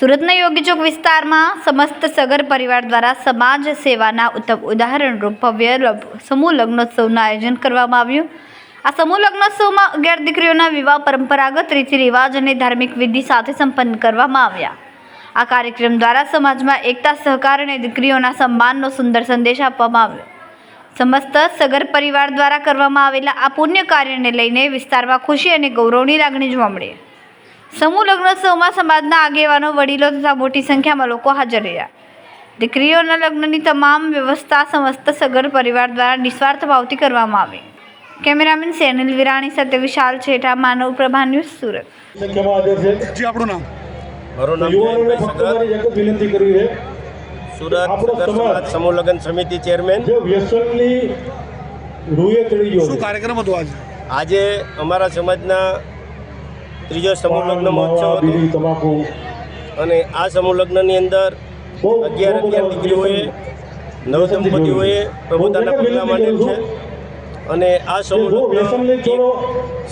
સુરતના યોગી ચોક વિસ્તારમાં સમસ્ત સગર પરિવાર દ્વારા સમાજ સેવાના ઉત્તમ ઉદાહરણરૂપ ભવ્ય સમૂહ લગ્નોત્સવનું આયોજન કરવામાં આવ્યું. આ સમૂહ લગ્નોત્સવમાં અગિયાર દીકરીઓના વિવાહ પરંપરાગત રીતિ રિવાજ અને ધાર્મિક વિધિ સાથે સંપન્ન કરવામાં આવ્યા. આ કાર્યક્રમ દ્વારા સમાજમાં એકતા, સહકાર અને દીકરીઓના સન્માનનો સુંદર સંદેશ આપવામાં આવ્યો. સમસ્ત સગર પરિવાર દ્વારા કરવામાં આવેલા આ પુણ્ય કાર્યને લઈને વિસ્તારમાં ખુશી અને ગૌરવની લાગણી જોવા મળી. સમૂહ લગ્નોત્સવમાં સમાજના આગેવાનો વડીલો તથા મોટી સંખ્યામાં લોકો હાજર રહ્યા. દીકરીઓના લગ્નની તમામ વ્યવસ્થા સમસ્ત સગર પરિવાર દ્વારા નિસ્વાર્થ ભાવથી કરવામાં આવી. કેમેરામેન સેનિલ વિરાણી સાથે વિશાલ છેઠા માનવ પ્રભા ન્યૂઝ સુરત. જી આપણું નામ. મારું નામ વિનંતી કરી છે. સુરત સગર સમાજ. સમાજ સમૂહ લગ્ન સમિતિ ચેરમેન. વ્યસનની રૂએ ચડી ગયો શું કાર્યક્રમ હતો આજે? આજે અમારા સમાજના ત્રીજો સમૂહ લગ્ન મહોત્સવ હતો. અને આ સમૂહ લગ્નની અંદર અગિયાર અગિયાર દીકરીઓએ નવ દંપતીઓએ પ્રભુતાના પગલા માંડેલ છે. અને આ સમૂહ લગ્ન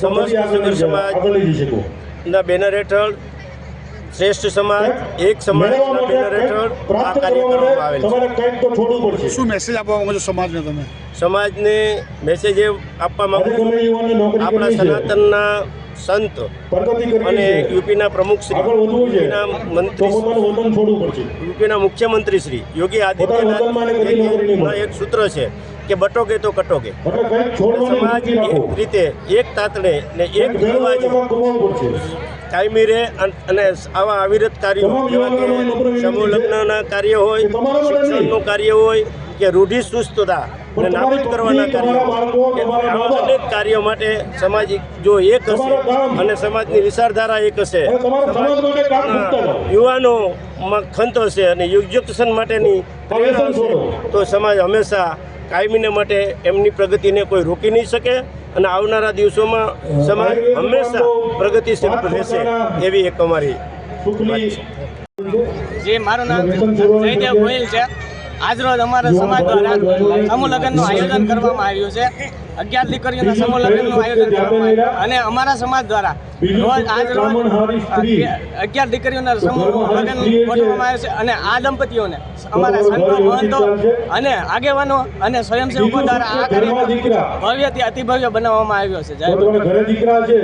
સમસ્ત સગર સમાજ ના બેનર હેઠળ શ્રેષ્ઠ સમાજ એક સમાજના બેનર હેઠળ આ કાર્ય કરવામાં આવેલ છે. તો શું મેસેજ આપવા માંગો છો સમાજને તમે? સમાજને મેસેજ એ આપવા માંગુ છું. આપણા સનાતનના સંત અને યુપીના પ્રમુખ શ્રી યુપીના મંત્રી યુપીના મુખ્યમંત્રી શ્રી યોગી પોતાના વતનમાં એને કદી નોકરી નહીં મળે. આદિત્યનાથ એક સૂત્ર છે કે બટોગે તો કટોગે. કંઈક સમાજ એક રીતે એક તાતણે ને એક રિવાજ કાયમી રહે અને આવા અવિરત કાર્યો જેવા કે સમૂહ લગ્નના કાર્ય હોય. શિક્ષણનું કાર્ય હોય કે રૂઢિ સુસ્તતા ને નાબૂદ કરવાના કાર્યો. અનેક કાર્યો માટે સમાજ જો એક હશે અને સમાજની વિચારધારા એક હશે. યુવાનોમાં ખંત હશે અને યુગયુક્તસન માટેની પ્રેરણા હશે. તો સમાજ હંમેશા કાયમીને માટે એમની પ્રગતિને કોઈ રોકી નહીં શકે અને આવનારા દિવસોમાં સમાજ હંમેશા પ્રગતિશીલ રહેશે એવી એક અમારી જે મારું નામ જયદેવ ગોયલ છે. આજરોજ અમારા સમાજ દ્વારા સમૂહ લગ્નનું આયોજન કરવામાં આવ્યું છે. અગિયાર દીકરીઓના સમૂહ લગ્નનું આયોજન કરવામાં આવ્યું. અને અમારા સમાજ દ્વારા રોજ આજ રોજ અગિયાર દીકરીઓના સમૂહ લગ્ન ગોઠવવામાં આવ્યું છે અને આ દંપતીઓને અમારા સંતો મહંતો અને આગેવાનો અને સ્વયંસેવકો દ્વારા આ કાર્યક્રમ ભવ્યથી અતિભવ્ય બનાવવામાં આવ્યો છે. જય